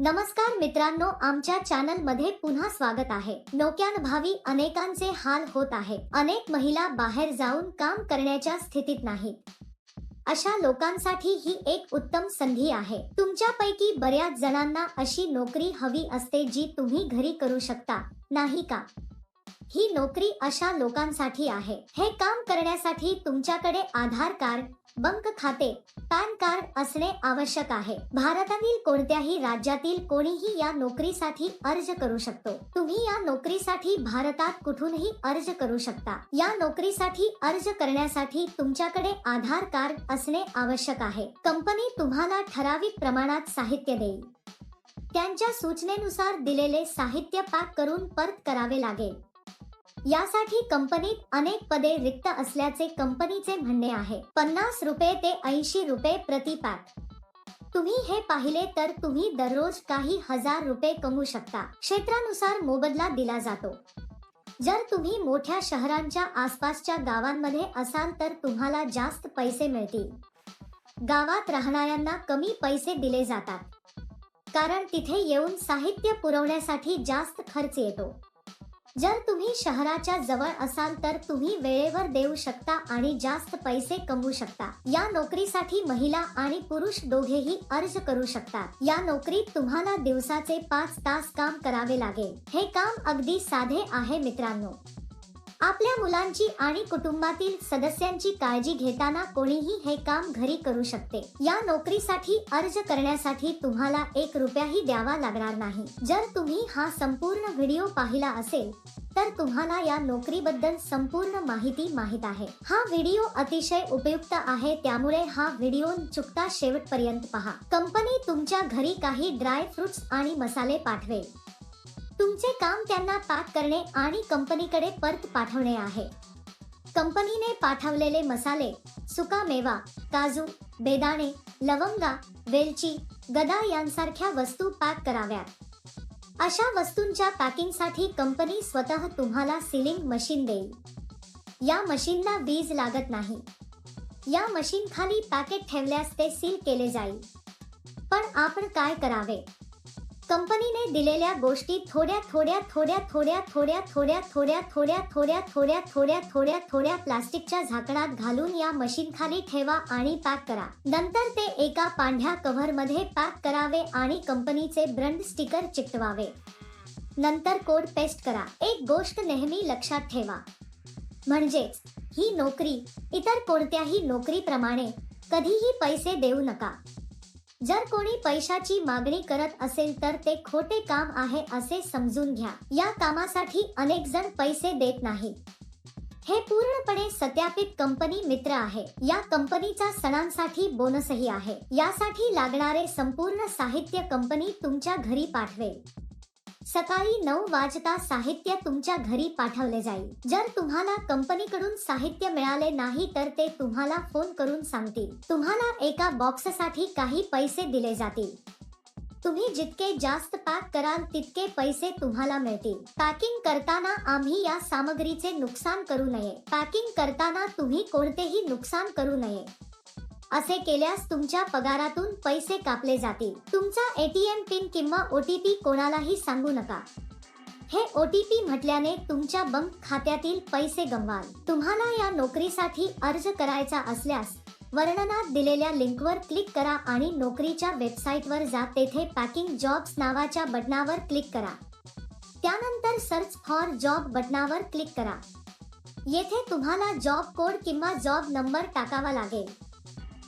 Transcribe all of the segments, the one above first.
नमस्कार मित्रांनो आमच्या चॅनलमध्ये पुन्हा स्वागत आहे. नोक्यानभावी अनेकांचे हाल होत आहे. अनेक महिला बाहेर जाऊन काम करण्याच्या स्थितीत नाहीत. अशा लोकांसाठी ही एक उत्तम संधी आहे. तुमच्यापैकी बऱ्याच जणांना अशी नोकरी हवी असते जी तुम्ही घरी करू शकता. नाही का? ही नोकरी अशा लोकांसाठी आहे. हे काम करण्यासाठी तुमच्याकडे आधार कार्ड बँक खाते पॅन कार्ड असणे आवश्यक आहे. भारतातील कोणत्याही राज्यातील कोणीही या नोकरीसाठी अर्ज करू शकतो. तुम्ही या नोकरीसाठी भारतात कुठूनही अर्ज करू शकता. या नोकरीसाठी अर्ज करण्यासाठी तुमच्याकडे आधार कार्ड असणे आवश्यक आहे. कंपनी तुम्हाला ठराविक प्रमाणात साहित्य देईल. त्यांच्या सूचनेनुसार दिलेले साहित्य पॅक करून परत करावे लागेल. यासाठी कंपनीत अनेक पदे रिक्त असल्याचे कंपनीचे म्हणणे आहे. पन्नास रुपये ते ऐंशी रुपये प्रति पॅक तुम्ही हे पाहिले तर तुम्ही दररोज काही हजार रुपये कमवू शकता. क्षेत्रानुसार मोबदला दिला जातो. जर तुम्ही मोठ्या शहरांच्या आसपासच्या गावांमध्ये असाल तर तुम्हाला जास्त पैसे मिळतील. गावात राहणाऱ्यांना कमी पैसे दिले जातात. कारण तिथे येऊन साहित्य पुरवण्यासाठी जास्त खर्च येतो. जर तुम्ही शहराच्या जवळ असाल तर तुम्ही वेळेवर देऊ शकता आणि जास्त पैसे कमवू शकता. या नोकरीसाठी महिला आणि पुरुष दोघेही अर्ज करू शकतात. या नोकरीत तुम्हाला दिवसाचे पाच तास काम करावे लागेल. हे काम अगदी साधे आहे मित्रांनो. आपल्या मुलांची आणि कुटुंबातील सदस्यांची काळजी घेताना कोणीही हे काम घरी करू शकते. या नोकरीसाठी अर्ज करण्यासाठी तुम्हाला एक रुपयाही द्यावा लागणार नाही. जर तुम्ही हा संपूर्ण व्हिडिओ पाहिला असेल तर तुम्हाला या नोकरीबद्दल संपूर्ण माहिती माहीत आहे. हा व्हिडिओ अतिशय उपयुक्त आहे त्यामुळे हा व्हिडिओ चुकता शेवटपर्यंत पहा. कंपनी तुमच्या घरी काही ड्राय फ्रुट्स आणि मसाले पाठवेल. तुमचे काम त्यांना पॅक करणे आणि कंपनीकडे परत पाठवणे आहे. कंपनीने पाठवलेले मसाले सुका मेवा काजू बेदाणे लवंगा वेलची गदा यांसारख्या वस्तू पॅक कराव्यात. अशा वस्तूंच्या पॅकिंगसाठी कंपनी स्वतः तुम्हाला सिलिंग मशीन देईल. या मशीनला वीज लागत नाही. या मशीन खाली पॅकेट ठेवल्यास ते सील केले जाईल. पण आपण काय करावे? कंपनीने दिलेल्या गोष्टी थोड्या थोड्या थोड्या थोड्या थोड्या थोड्या थोड्या थोड्या थोड्या थोड्या थोड्या थोड्या थोड्या प्लास्टिकच्या झाकणात घालून या मशीन खाली ठेवा आणि पॅक करा नंतर ते एका पांढऱ्या कव्हरमध्ये पॅक करावे आणि कंपनीचे ब्रँड स्टिकर चिकटवावे नंतर कोड पेस्ट करा एक गोष्ट नेहमी लक्षात ठेवा म्हणजेच ही नोकरी इतर कोणत्याही नोकरीप्रमाणे कधीही पैसे देऊ नका जर कोणी पैशाची मागणी करत असेल तर ते खोटे काम आहे असे समजून घ्या. या कामासाठी अनेक जण पैसे देत नाही. हे पूर्णपणे सत्यापित कंपनी मित्र आहे. या कंपनीचा सणांसाठी बोनसही आहे. यासाठी लागणारे संपूर्ण साहित्य कंपनी तुमच्या घरी पाठवेल. सकाळी नऊ वाजता साहित्य तुमच्या घरी पाठवले जाईल. जर तुम्हाला कंपनीकडून साहित्य मिळाले नाही तर ते तुम्हाला फोन करून सांगतील. तुम्हाला एका बॉक्ससाठी काही पैसे दिले जातील. तुम्ही जितके जास्त पॅक कराल तितके पैसे तुम्हाला मिळतील. पॅकिंग करताना आम्ही या सामग्रीचे नुकसान करू नये. पॅकिंग करताना तुम्ही कोणतेही नुकसान करू नये. असे केल्यास तुमच्या पगारातून पैसे कापले जातील. तुमचा एटीएम पिन किंवा ओटीपी कोणालाही सांगू नका. हे ओटीपी म्हटल्याने तुमच्या बँक खात्यातील पैसे गमवाल. तुम्हाला या नोकरीसाठी अर्ज करायचा असल्यास वर्णनात दिलेल्या लिंकवर क्लिक करा आणि नोकरीच्या वेबसाईटवर जा. तेथे पॅकिंग जॉब्स नावाच्या बटनावर क्लिक करा. त्यानंतर सर्च फॉर जॉब बटनावर क्लिक करा. येथे तुम्हाला जॉब कोड किंवा जॉब नंबर टाकावा लागेल.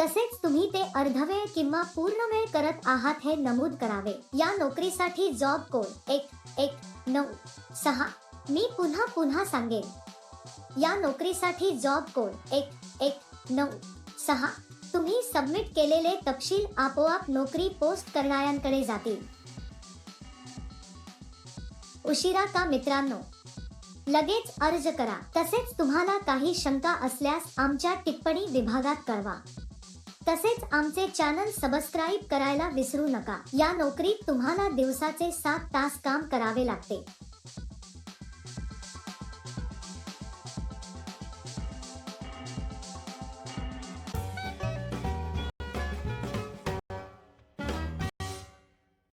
तसेच तुम्ही ते अर्धवेळ किंवा पूर्ण वेळ करत आहात हे नमूद करावे. या नोकरीसाठी जॉब कोड एक एक नऊ सहा. मी पुन्हा पुन्हा सांगेन. या नोकरीसाठी जॉब कोड एक एक नऊ सहा. तुम्ही सबमिट केलेले तपशील आपोआप नोकरी पोस्ट करणाऱ्यांकडे जातील. उशिरा का मित्रांनो? लगेच अर्ज करा. तसेच तुम्हाला काही शंका असल्यास आमच्या टिप्पणी विभागात कळवा. तसेच आमचे चॅनल सबस्क्राईब करायला विसरू नका. या नोकरीत तुम्हाला दिवसाचे सात तास काम करावे लागते.